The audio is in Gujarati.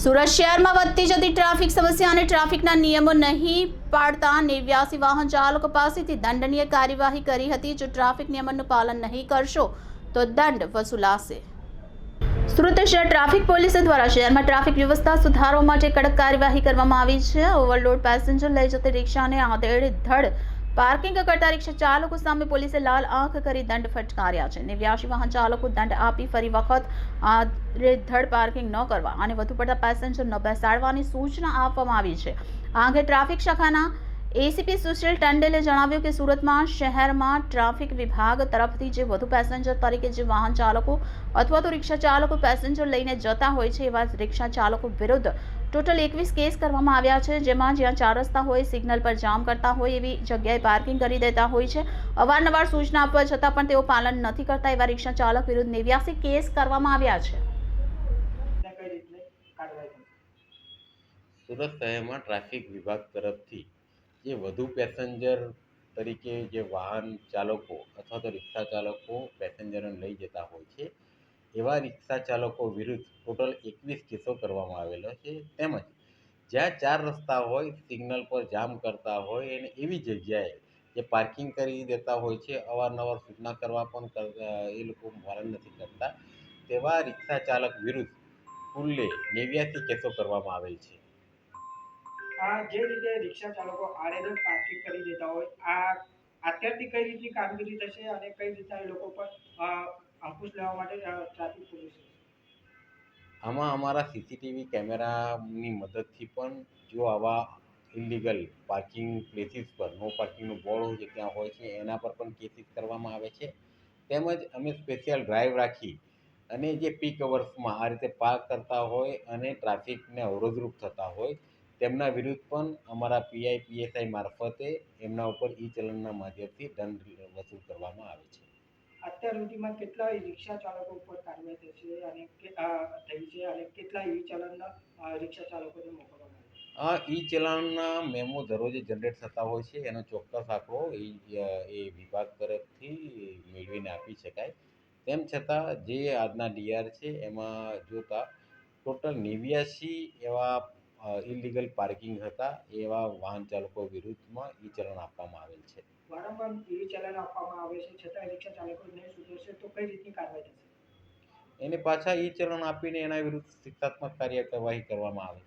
સુરત શહેરમાં વધતી જતી ટ્રાફિક સમસ્યા અને ટ્રાફિકના નિયમો નહીં પાડતા નેવ્યાસી વાહન ચાલકો પાસેથી દંડનીય કાર્યવાહી કરી હતી. જો ટ્રાફિક નિયમોનું પાલન નહીં કરશો, તો દંડ વસૂલાશે. સુરત શહેર ટ્રાફિક પોલીસ દ્વારા શહેરમાં ટ્રાફિક વ્યવસ્થા સુધારવા માટે કડક કાર્યવાહી કરવામાં આવી છે. ઓવરલોડ પેસેન્જર લઈ જતી રિક્ષાને આધેડ ધડ પાર્કિંગ કરતા રિક્ષા ચાલકો સામે પોલીસે લાલ આંખ કરી દંડ ફટકાર્યા છે. નેવ્યાસી વાહન ચાલકો દંડ આપી ફરી વખત આડેધડ પાર્કિંગ ન કરવા અને વધુ પડતા પેસેન્જર ન બેસાડવાની સૂચના આપવામાં આવી છે. આ અંગે ટ્રાફિક શાખાના એસીપી સુશીલ ટંડેલે જણાવ્યું કે સુરતમાં શહેરમાં ટ્રાફિક વિભાગ તરફથી જે વધુ પેસેન્જર તરીકે જે વાહન ચાલકો અથવા તો રિક્ષા ચાલકો પેસેન્જર લઈને જતા હોય છે એવા રિક્ષા ચાલકો વિરુદ્ધ ટોટલ એકવીસ કેસ કરવામાં આવ્યા છે, જેમાં જ્યાં ચાર રસ્તા હોય, સિગ્નલ પર જામ કરતા હોય એવી જગ્યાએ પાર્કિંગ કરી દેતા હોય છે. અવારનવાર સૂચના આપવા છતાં પણ તેઓ પાલન નથી કરતા, એવા રિક્ષા ચાલક વિરુદ્ધ નેવ્યાસી કેસ કરવામાં આવ્યા છે. સુરત શહેરમાં ટ્રાફિક વિભાગ તરફથી જે વધુ પેસેન્જર તરીકે જે વાહન ચાલકો અથવા તો રિક્ષા ચાલકો પેસેન્જરને લઈ જતા હોય છે એવા રિક્ષા ચાલકો વિરુદ્ધ ટોટલ એકવીસ કેસો કરવામાં આવેલો છે. તેમજ જ્યાં ચાર રસ્તા હોય, સિગ્નલ પર જામ કરતા હોય અને એવી જગ્યાએ જે પાર્કિંગ કરી દેતા હોય છે, અવારનવાર સૂચના કરવા પણ એ લોકો પાલન નથી કરતા, તેવા રિક્ષા ચાલક વિરુદ્ધ કુલ્લે નેવ્યાસી કેસો કરવામાં આવેલ છે. આ જે રીતે રિક્ષા ચાલકો આડેધડ પાર્કિંગ કરી દેતા હોય, આ અત્યારથી કઈ રીતની કામગીરી થશે અને કઈ રીતના એ લોકો પર અ, લેવા માટે ટ્રાફિક પોલીસ આમાં અમારા સીસીટીવી કેમેરાની મદદથી પણ જો આવા ઇલીગલ પાર્કિંગ પ્લેસીસ પર નો પાર્કિંગનું બોર્ડ છે ત્યાં હોય છે એના પર પણ કેસીસ કરવામાં આવે છે. તેમજ અમે સ્પેશિયલ ડ્રાઈવ રાખી અને જે પીક અવર્સમાં આ રીતે પાર્ક કરતા હોય અને ટ્રાફિકને અવરોધરૂપ થતા હોય તેમના વિરુદ્ધ પણ અમારા પીઆઈ પીએસઆઈ મારફતે એમના ઉપર ઈ ચલણના માધ્યમથી દંડ વસૂલ કરવામાં આવે છે. અત્યાર સુધીમાં કેટલા રિક્ષા ચાલકો ઉપર કાર્યવાહી છે અને થઈ છે અને કેટલા ઈ ચલણના રિક્ષા ચાલકોને મોકલવામાં આ ઈ ચલણના મેમો દરરોજે જનરેટ થતા હોય છે. એનો ચોક્કસ આંકડો એ એ વિભાગ તરફથી મેળવીને આપી શકાય. તેમ છતાં, જે આજના ડીઆર છે, એમાં જોતા ટોટલ નેવ્યાસી એવા ઇલીગલ પાર્કિંગ હતા એવા વાહન ચાલકો વિરુદ્ધમાં ઈ ચલણ આપવામાં આવેલ છે. વારંવાર ઈ ચલણ આપવામાં આવે છે છતાં રિક્ષા ચાલકો નહીં સુધરશે તો કઈ રીતની કાર્યવાહી થશે? એને પાછા ઈ ચલણ આપીને એના વિરુદ્ધ શિક્ષાત્મક કાર્યવાહી કરવામાં આવે.